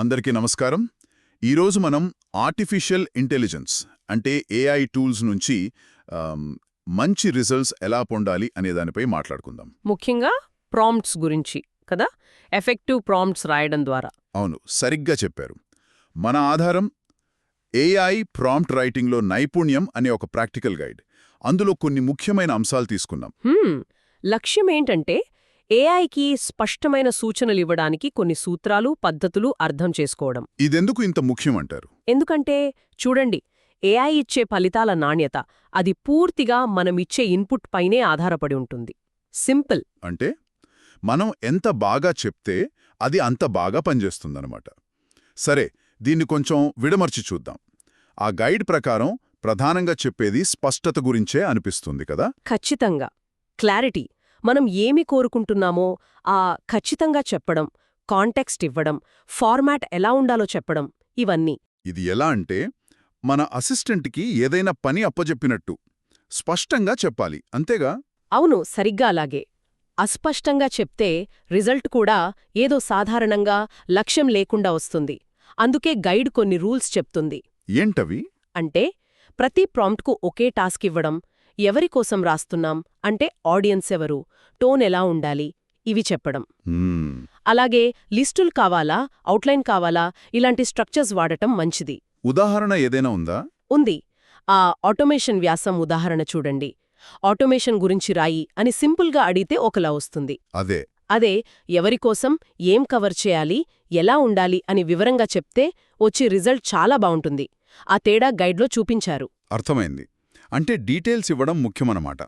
అందరికీ నమస్కారం. ఈరోజు మనం ఆర్టిఫిషియల్ ఇంటెలిజెన్స్ అంటే ఏఐ టూల్స్ నుంచి మంచి రిజల్ట్స్ ఎలా పొందాలి అనే దానిపై మాట్లాడుకుందాం. ముఖ్యంగా ప్రాంప్ట్స్ గురించి కదా? ఎఫెక్టివ్ ప్రాంప్ట్స్ రాయడం ద్వారా. అవును సరిగ్గా చెప్పారు. మన ఆధారం ఏఐ ప్రాంప్ట్ రైటింగ్లో నైపుణ్యం అనే ఒక ప్రాక్టికల్ గైడ్ అందులో కొన్ని ముఖ్యమైన అంశాలు తీసుకున్నాం లక్ష్యం ఏంటంటే ఏఐకి స్పష్టమైన సూచనలు ఇవ్వడానికి కొన్ని సూత్రాలు పద్ధతులు అర్థం చేసుకోవడం. ఇదెందుకు ఇంత ముఖ్యం అంటారు ఎందుకంటే చూడండి ఏఐ ఇచ్చే ఫలితాల నాణ్యత అది పూర్తిగా మనమిచ్చే ఇన్పుట్ పైనే ఆధారపడి ఉంటుంది. సింపుల్. అంటే మనం ఎంత బాగా చెప్తే అది అంత బాగా పనిచేస్తుందన్నమాట. సరే దీన్ని కొంచెం విడమర్చి చూద్దాం. ఆ గైడ్ ప్రకారం ప్రధానంగా చెప్పేది స్పష్టత గురించే అనిపిస్తుంది కదా? ఖచ్చితంగా. క్లారిటీ. మనం ఏమి కోరుకుంటున్నామో ఆ ఖచ్చితంగా చెప్పడం కాంటెక్స్ట్ ఇవ్వడం ఫార్మాట్ ఎలా ఉండాలో చెప్పడం ఇవన్నీ. ఇది ఎలా అంటే మన అసిస్టెంట్కి ఏదైనా పని అప్పజెప్పినట్టు స్పష్టంగా చెప్పాలి అంతేగా? అవును సరిగ్గా అలాగే. అస్పష్టంగా చెప్తే రిజల్ట్ కూడా ఏదో సాధారణంగా లక్ష్యం లేకుండా వస్తుంది. అందుకే గైడ్ కొన్ని రూల్స్ చెప్తుంది. ఏంటవి? అంటే ప్రతి ప్రాంప్ట్కు ఒకే టాస్క్ ఇవ్వడం ఎవరి కోసం రాస్తున్నాం అంటే ఆడియన్స్ ఎవరు? టోన్ ఎలా ఉండాలి? ఇవి చెప్పడం. అలాగే లిస్టులు కావాలా? అవుట్లైన్ కావాలా? ఇలాంటి స్ట్రక్చర్స్ వాడటం మంచిది. ఉదాహరణ ఏదైనా ఉందా? ఉంది. ఆ ఆటోమేషన్ వ్యాసం ఉదాహరణ చూడండి. ఆటోమేషన్ గురించి రాయి అని సింపుల్గా అడిగితే ఒకలా వస్తుంది. అదే. అదే ఎవరికోసం ఏం కవర్ చేయాలి ఎలా ఉండాలి అని వివరంగా చెప్తే వచ్చే రిజల్ట్ చాలా బావుంటుంది ఆ తేడా గైడ్లో చూపించారు. అర్థమైంది. అంటే డీటెయిల్స్ ఇవ్వడం ముఖ్యమన్నమాట.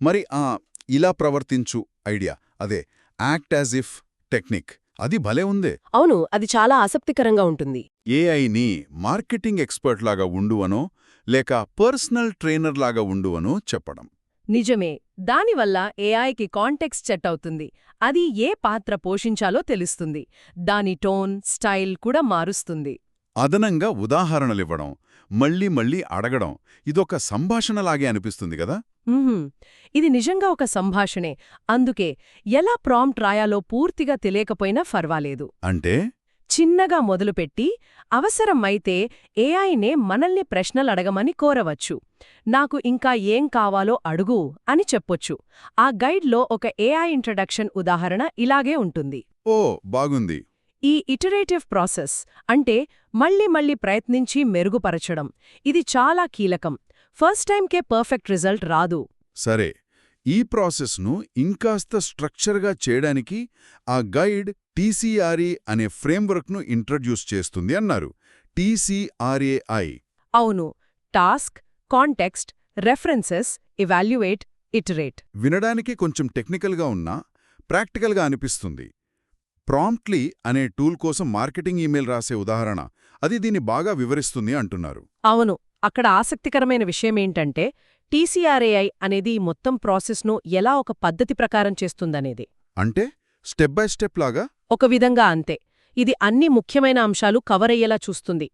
మరి ఆ ఇలా ప్రవర్తించు ఐడియా అదే యాక్ట్ యాజ్ ఇఫ్ టెక్నిక్ అది భలే ఉందే. అవును అది చాలా ఆసక్తికరంగా ఉంటుంది. ఏఐని మార్కెటింగ్ ఎక్స్పర్ట్ లాగా ఉండువనో లేక పర్సనల్ ట్రైనర్ లాగా ఉండువనో చెప్పడం. నిజమే దానివల్ల ఏఐకి కాంటెక్స్ట్ సెట్ అవుతుంది. అది ఏ పాత్ర పోషించాలో తెలుస్తుంది. దాని టోన్ స్టైల్ కూడా మారుస్తుంది. అదనంగా ఉదాహరణలివ్వడం మళ్ళీ మళ్ళీ అడగడం ఇదొక సంభాషణలాగే అనిపిస్తుంది కదా? ఇది నిజంగా ఒక సంభాషణే. అందుకే ఎలా ప్రాంప్ట్ రాయాలో పూర్తిగా తెలియకపోయినా ఫర్వాలేదు. అంటే? చిన్నగా మొదలుపెట్టి అవసరమైతే ఏఐనే మనల్ని ప్రశ్నలడగమని కోరవచ్చు. నాకు ఇంకా ఏం కావాలో అడుగు అని చెప్పొచ్చు. ఆ గైడ్లో ఒక ఏఐ ఇంట్రడక్షన్ ఉదాహరణ ఇలాగే ఉంటుంది. ఓ బాగుంది. ఈ ఇటరేటివ్ ప్రాసెస్ అంటే మళ్ళీ మళ్ళీ ప్రయత్నించి మెరుగుపరచడం. ఇది చాలా కీలకం. ఫస్ట్ టైంకే పర్ఫెక్ట్ రిజల్ట్ రాదు. సరే ఈ ప్రాసెస్ను ఇంకాస్త స్ట్రక్చర్గా చేయడానికి ఆ గైడ్ టీసీఆర్ఏ అనే ఫ్రేమ్వర్క్ను ఇంట్రడ్యూస్ చేస్తుంది అన్నారు. T C R E I. అవును. Task context references evaluate iterate. వినడానికి కొంచెం టెక్నికల్గా ఉన్నా ప్రాక్టికల్గా అనిపిస్తుంది. ప్రాంప్ట్లీ అనే టూల్ కోసం మార్కెటింగ్ ఇమెయిల్ రాసే ఉదాహరణ. అది దీన్ని బాగా వివరిస్తుంది అంటున్నారు. అవును. అక్కడ ఆసక్తికరమైన విషయమేంటంటే టీసీఆర్ఏఐ అనేది మొత్తం ప్రాసెస్ను ఎలా ఒక పద్ధతి ప్రకారం చేస్తుందనేది. అంటే స్టెప్ బై స్టెప్ లాగా? ఒక విధంగా అంతే. ఇది అన్ని ముఖ్యమైన అంశాలు కవర్ అయ్యేలా చూస్తుంది.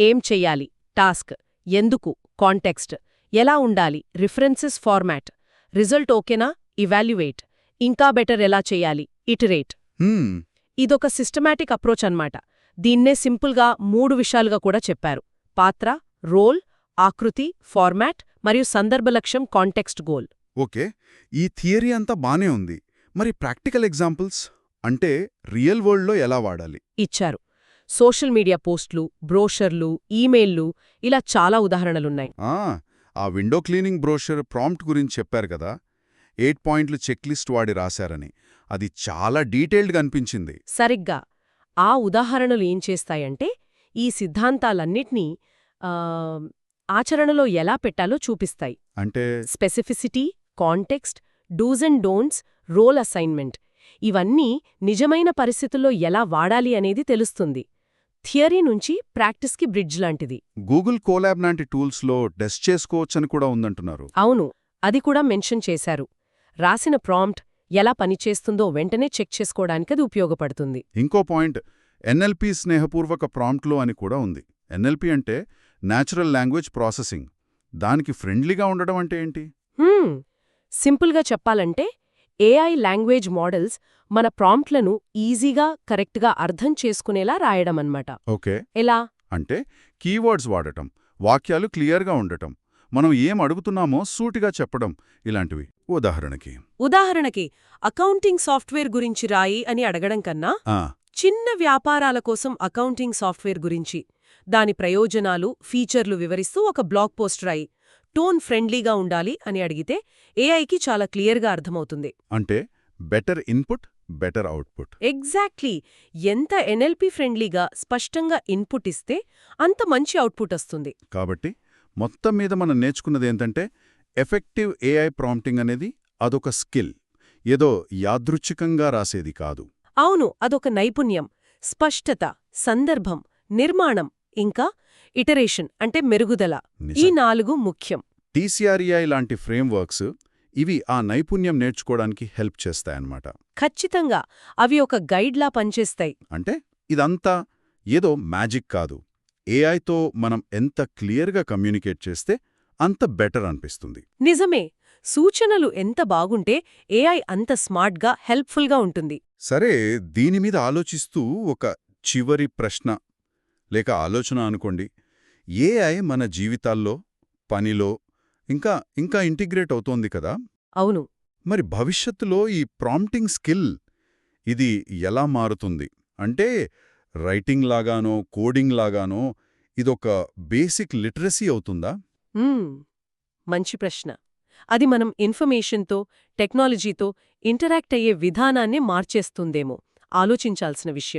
ఏం చెయ్యాలి? టాస్క్. ఎందుకు? కాంటెక్స్ట్. ఎలా ఉండాలి? References format. రిజల్ట్ ఓకేనా? ఇవాల్యుయేట్. ఇంకా బెటర్ ఎలా చెయ్యాలి? ఇటరేట్. హ్మ్, ఇదొక సిస్టమాటిక్ అప్రోచ్ అన్నమాట. దీన్నే సింపుల్గా మూడు విషయాలుగా కూడా చెప్పారు. పాత్ర రోల్ ఆకృతి ఫార్మాట్ మరియు సందర్భ లక్ష్యం కాంటెక్స్ట్ గోల్. ఓకే. ఈ థియరీ అంతా బానే ఉంది. మరి ప్రాక్టికల్ ఎగ్జాంపుల్స్? అంటే రియల్ వరల్డ్లో ఎలా వాడాలి? ఇచ్చారు. సోషల్ మీడియా పోస్టులు బ్రోషర్లు ఈమెయిల్లు ఇలా చాలా ఉదాహరణలున్నాయి. ఆ, ఆ విండో క్లీనింగ్ బ్రోషర్ ప్రాంప్ట్ గురించి చెప్పారు కదా. ఎయిట్ పాయింట్లు చెక్లిస్ట్ వాడి రాశారని. అది చాలా డీటెయిల్డ్గా అనిపించింది. సరిగ్గా. ఆ ఉదాహరణలు ఏం చేస్తాయంటే ఈ సిద్ధాంతాలన్నిట్నీ ఆచరణలో ఎలా పెట్టాలో చూపిస్తాయి. అంటే? Specificity context dos and don'ts role assignment. ఇవన్నీ నిజమైన పరిస్థితుల్లో ఎలా వాడాలి అనేది తెలుస్తుంది. థియరీ నుంచి ప్రాక్టీస్కి బ్రిడ్జ్ లాంటిది. గూగుల్ కోలాబ్ లాంటి టూల్స్లో టెస్ట్ చేసుకోవచ్చని కూడా ఉందంటున్నారు. అవును అది కూడా మెన్షన్ చేశారు. రాసిన ప్రాంప్ట్ ఎలా పనిచేస్తుందో వెంటనే చెక్ చేసుకోవడానికి అది ఉపయోగపడుతుంది. ఇంకో పాయింట్ ఎన్ఎల్పి స్నేహపూర్వక ప్రాంప్ట్లో అని కూడా ఉంది. ఎన్ఎల్పి అంటే న్యాచురల్ లాంగ్వేజ్ ప్రాసెసింగ్. దానికి ఫ్రెండ్లీగా ఉండడం అంటే ఏంటి? సింపుల్గా చెప్పాలంటే ఏఐ లాంగ్వేజ్ మోడల్స్ మన ప్రాంప్ట్లను ఈజీగా కరెక్ట్గా అర్థం చేసుకునేలా రాయడమన్నమాట. ఓకే. ఎలా? అంటే కీవర్డ్స్ వాడటం వాక్యాలు క్లియర్గా ఉండటం. మనం ఏం అడుగుతున్నామో సూటిగా చెప్పడం ఇలాంటివి. ఉదాహరణకి ఉదాహరణకి అకౌంటింగ్ సాఫ్ట్వేర్ గురించి రాయి అని అడగడం కన్నా చిన్న వ్యాపారాల కోసం అకౌంటింగ్ సాఫ్ట్వేర్ గురించి దాని ప్రయోజనాలు ఫీచర్లు వివరిస్తూ ఒక బ్లాగ్ పోస్ట్ రాయి. టోన్ ఫ్రెండ్లీగా ఉండాలి అని అడిగితే ఏఐకి చాలా క్లియర్గా అర్థమవుతుంది. అంటే better input better output. Exactly. ఎంత ఎన్ఎల్పి ఫ్రెండ్లీగా స్పష్టంగా ఇన్పుట్ ఇస్తే అంత మంచి అవుట్పుట్ వస్తుంది. కాబట్టి మొత్తం మీద మనం నేర్చుకున్నది ఏంటంటే ఎఫెక్టివ్ ఏఐ ప్రాంప్టింగ్ అనేది అదొక స్కిల్. ఏదో యాదృచ్ఛికంగా రాసేది కాదు. అవును అదొక నైపుణ్యం స్పష్టత సందర్భం నిర్మాణం ఇంకా ఇటరేషన్ అంటే మెరుగుదల. ఈ. నాలుగు ముఖ్యం. టీసీఆర్ఈఐ లాంటి ఫ్రేమ్వర్క్స్ ఇవి ఆ నైపుణ్యం నేర్చుకోవడానికి హెల్ప్ చేస్తాయన్నమాట. ఖచ్చితంగా అవి ఒక గైడ్లా పనిచేస్తాయి. అంటే ఇదంతా ఏదో మ్యాజిక్ కాదు. ఏఐతో మనం ఎంత క్లియర్గా కమ్యూనికేట్ చేస్తే అంత బెటర్ అనిపిస్తుంది. నిజమే. సూచనలు ఎంత బాగుంటే ఏఐ అంత స్మార్ట్గా హెల్ప్ఫుల్గా ఉంటుంది. సరే దీని మీద ఆలోచిస్తూ ఒక చివరి ప్రశ్న లేక ఆలోచన అనుకోండి. ఏఐ మన జీవితాల్లో పనిలో ఇంకా ఇంకా ఇంటిగ్రేట్ అవుతోంది కదా? అవును. మరి భవిష్యత్తులో ఈ ప్రాంప్టింగ్ స్కిల్ ఇది ఎలా మారుతుంది? అంటే రైటింగ్ లాగానో కోడింగ్ లాగానో ఇదొక బేసిక్ లిటరసీ అవుతుందా? మంచి ప్రశ్న. అది మనం ఇన్ఫర్మేషన్తో టెక్నాలజీతో ఇంటరాక్ట్ అయ్యే విధానాన్నే మార్చేస్తుందేమో. ఆలోచించాల్సిన విషయం.